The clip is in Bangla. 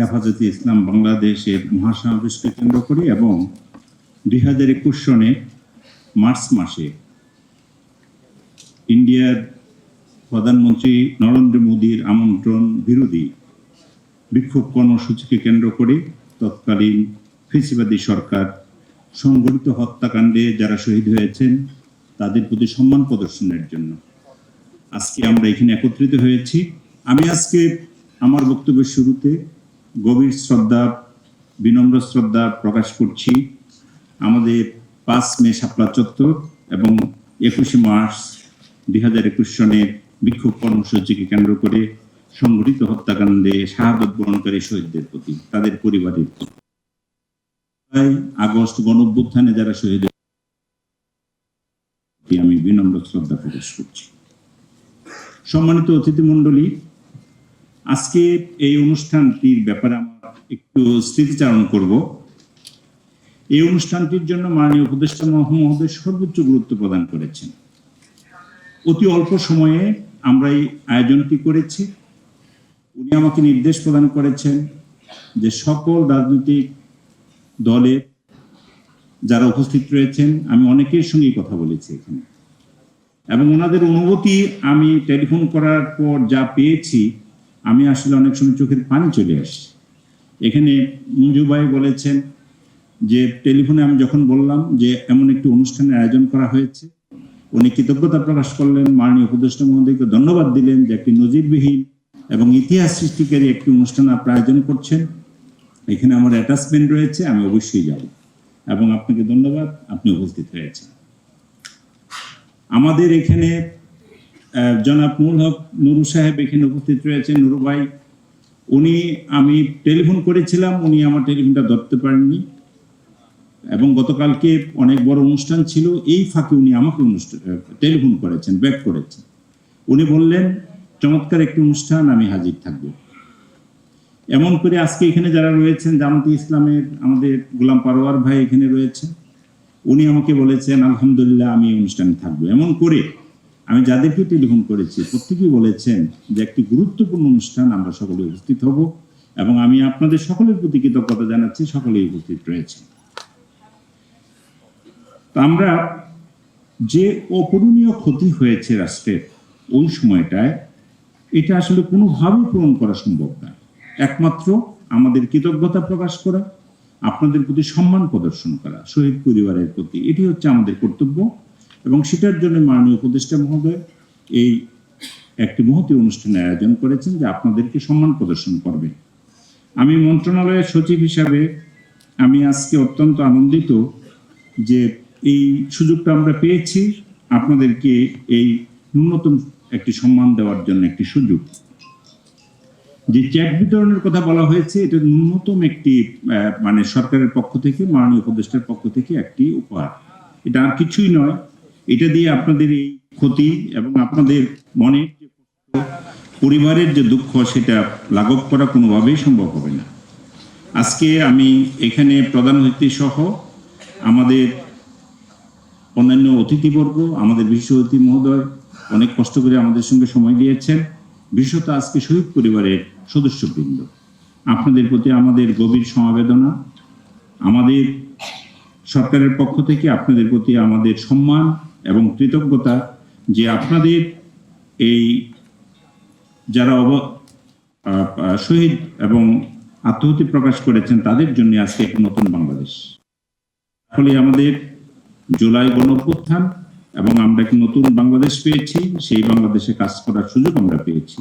হেফাজতে ইসলাম বাংলাদেশের মহাসমাবেশকে কেন্দ্র করে এবং দুই হাজার একুশ সনে মার্চ মাসে ইন্ডিয়ার প্রধানমন্ত্রী নরেন্দ্র মোদীর আমন্ত্রণ বিরোধী বিক্ষোভ কর্মসূচিকে কেন্দ্র করে তৎকালীন ফেসিবাদী সরকার সংঘটিত হত্যাকাণ্ডে যারা শহীদ হয়েছেন, তাদের প্রতি সম্মান প্রদর্শনের জন্য। আজকে আমরা এখানে একত্রিত হয়েছি। আমি আজকে আমার বক্তব্যের শুরুতে গভীর শ্রদ্ধা, বিনম্র শ্রদ্ধা প্রকাশ করছি আমাদের পাঁচ মে শাপলা চত্বর এবং একুশে মার্চ দুই হাজার একুশ সনের বিক্ষোভ কর্মসূচিকে কেন্দ্র করে সংঘটিত হত্যাকাণ্ডে শাহাদত বরণকারী শহীদদের প্রতি, তাদের পরিবারের প্রতি। আগস্ট গণ অভ্যুত্থানে যারা শহীদ আমি বিনম্র শ্রদ্ধা প্রকাশ করছি। সম্মানিত অতিথি মণ্ডলী আজকে এই অনুষ্ঠানটির ব্যাপারে আমার একটু স্মৃতিচারণ করব। এই অনুষ্ঠানটির জন্য মাননীয় উপদেষ্টা মহোদয় সর্বোচ্চ গুরুত্ব প্রদান করেছেন। অতি অল্প সময়ে আমরা এই আয়োজনটি করেছি। উনি আমাকে নির্দেশ প্রদান করেছেন যে সকল রাজনৈতিক দলের যারা উপস্থিত রয়েছেন, আমি অনেকের সঙ্গেই কথা বলেছি এখানে। এবং ওনাদের অনুভূতি আমি টেলিফোন করার পর যা পেয়েছি আমি আসলে অনেক সময় চোখের পানি চলে আসছে এখানে মঞ্জু ভাই বলেছেন যে টেলিফোনে আমি যখন বললাম যে এমন একটি অনুষ্ঠানের আয়োজন করা হয়েছে, উনি কৃতজ্ঞতা প্রকাশ করলেন, মাননীয় উপদেষ্টা মহোদয়কে ধন্যবাদ দিলেন যে একটি নজিরবিহীন এবং ইতিহাস সৃষ্টিকারী একটি অনুষ্ঠান আপনারা আয়োজন করছেন। এখানে আমার অ্যাটাচমেন্ট রয়েছে, আমি অবশ্যই যাব। এবং আপনাকে ধন্যবাদ, আপনি উপস্থিত হয়েছেন আমাদের এখানে জনাব নুর হক নুরু সাহেব এখানে উপস্থিত রয়েছেন। নুরু ভাই, উনি, আমি টেলিফোন করেছিলাম, উনি আমার টেলিফোনটা ধরতে পারেননি। এবং গতকালকে অনেক বড় অনুষ্ঠান ছিল, এই ফাঁকে উনি আমাকে অনুষ্ঠান টেলিফোন করেছেন, ব্যাক করেছেন। উনি বললেন, চমৎকার একটি অনুষ্ঠান, আমি হাজির থাকব। এমন করে আজকে এখানে যারা রয়েছেন, জামাতি ইসলামের আমাদের গোলাম পারোয়ার ভাই এখানে রয়েছে উনি আমাকে বলেছেন, আলহামদুলিল্লাহ, আমি অনুষ্ঠানে থাকব। এমন করে আমি যাদেরকে টেলিফোন করেছি, প্রত্যেকেই বলেছেন যে একটি গুরুত্বপূর্ণ অনুষ্ঠান আমরা সকলে উপস্থিত হব এবং আমি আপনাদের সকলের প্রতি কৃতজ্ঞতা জানাচ্ছি, সকলেই উপস্থিত রয়েছে। আমরা যে অপূরণীয় ক্ষতি হয়েছে রাষ্ট্রের ওই সময়টায়, এটা আসলে কোনোভাবেই পূরণ করা সম্ভব না। একমাত্র আমাদের কৃতজ্ঞতা প্রকাশ করা, আপনাদের প্রতি সম্মান প্রদর্শন করা, শহীদ পরিবারের প্রতি, এটি হচ্ছে আমাদের কর্তব্য। এবং সেটার জন্য মাননীয় উপদেষ্টা মহোদয় এই একটি মহতি অনুষ্ঠানের আয়োজন করেছেন যে আপনাদেরকে সম্মান প্রদর্শন করবে। আমি মন্ত্রণালয়ের সচিব হিসাবে আমি আজকে অত্যন্ত আনন্দিত যে এই সুযোগটা আমরা পেয়েছি। আপনাদেরকে এই ন্যূনতম একটি সম্মান দেওয়ার জন্য একটি সুযোগ। যে চেক বিতরণের কথা বলা হয়েছে, এটা ন্যূনতম একটি মানে সরকারের পক্ষ থেকে, মাননীয় উপদেষ্টার পক্ষ থেকে একটি উপহার। এটা আর কিছুই নয় এটা দিয়ে আপনাদের এই ক্ষতি এবং আপনাদের মনের যে পরিবারের যে দুঃখ, সেটা লাঘব করা কোনোভাবেই সম্ভব হবে না। আজকে আমি এখানে প্রধান অতিথি সহ আমাদের অন্যান্য অতিথিবর্গ, আমাদের বিশ্ব অতিথি মহোদয় অনেক কষ্ট করে আমাদের সঙ্গে সময় দিয়েছেন। বিশেষত আজকে শহীদ পরিবারের সদস্যবৃন্দ। আপনাদের প্রতি আমাদের গভীর সমবেদনা, আমাদের সরকারের পক্ষ থেকে আপনাদের প্রতি আমাদের সম্মান এবং কৃতজ্ঞতা যে আপনাদের এই যারা অব শহীদ এবং আত্মহতি প্রকাশ করেছেন, তাদের জন্য আজকে এক নতুন বাংলাদেশ। ফলে আমাদের জুলাই গণপ্রত্থান এবং আমরা একটি নতুন বাংলাদেশ পেয়েছি, সেই বাংলাদেশে কাজ করার সুযোগ আমরা পেয়েছি।